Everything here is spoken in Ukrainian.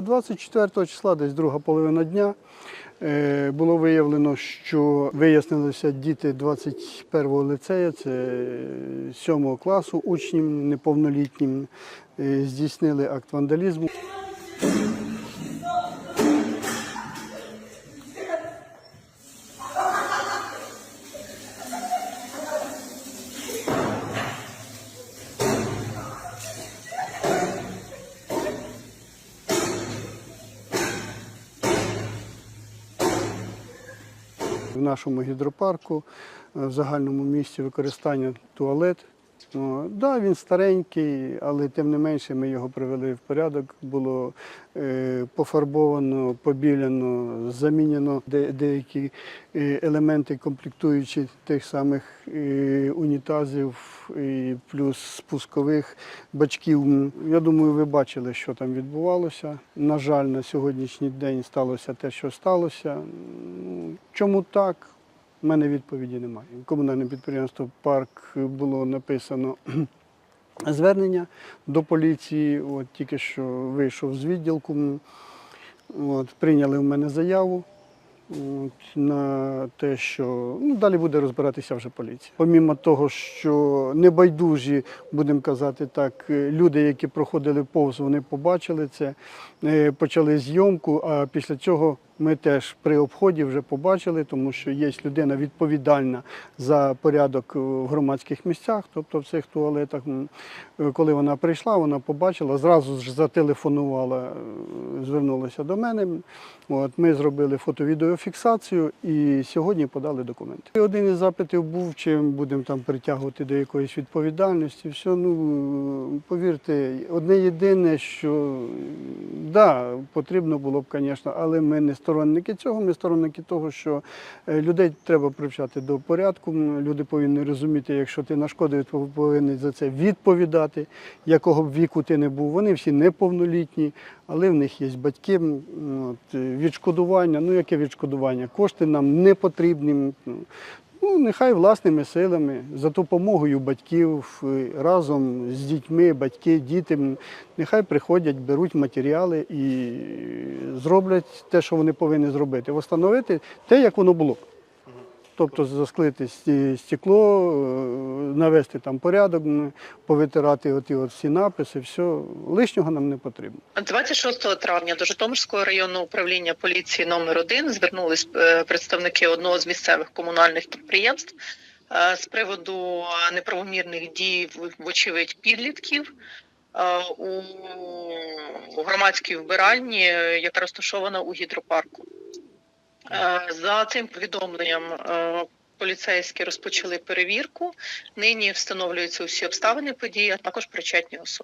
24 числа, десь друга половина дня, е, було виявлено, що вияснилися діти 21-го ліцею, це 7 класу, учням неповнолітнім, е, здійснили акт вандалізму. В нашому гідропарку е, в загальному місці використання туалет. Так, да, він старенький, але тим не менше ми його привели в порядок. Було е, пофарбовано, побіляно, замінено де, деякі е, елементи комплектуючі тих самих е, унітазів і плюс спускових бачків. Я думаю, ви бачили, що там відбувалося. На жаль, на сьогоднішній день сталося те, що сталося. Ну, Чому так? У мене відповіді немає. Комунальне підприємство Парк було написано звернення до поліції. От тільки що вийшов з відділку. От, прийняли в мене заяву на те, що ну, далі буде розбиратися вже поліція. Помімо того, що небайдужі, будемо казати так, люди, які проходили повз, вони побачили це, е, почали зйомку, а після цього ми теж при обході вже побачили, тому що є людина відповідальна за порядок е, в громадських місцях, тобто в цих туалетах. Е, Коли вона прийшла, вона побачила, зразу ж зателефонувала, е, звернулася до мене. От, ми зробили фото-відеофіксацію і сьогодні подали документи. Один із запитів був, чи будемо там притягувати до якоїсь відповідальності. Все, ну повірте, одне єдине, що да, потрібно було б, звісно, але ми не сторонники цього. Ми сторонники того, що е, людей треба привчати до порядку. Люди повинні розуміти, якщо ти нашкодив, то повинен за це відповідати, якого б віку ти не був. Вони всі неповнолітні, але в них є батьки. От, е, відшкодування. Ну яке відшкодування? Кошти нам не потрібні. Ну, нехай власними силами, за допомогою батьків, е, разом з дітьми, батьки, діти, нехай приходять, беруть матеріали і зроблять те, що вони повинні зробити. Встановити те, як воно було. Тобто засклити стекло, е, навести там порядок, повитирати оті от всі написи, все. Лишнього нам не потрібно. 26 травня до Житомирського районного управління поліції номер 1 звернулись е, представники одного з місцевих комунальних підприємств е, з приводу неправомірних дій, вочевидь, підлітків у у громадській вбиральні, е, яка розташована у гідропарку. Е, За цим повідомленням е, поліцейські розпочали перевірку. Нині встановлюються усі обставини події, а також причетні особи.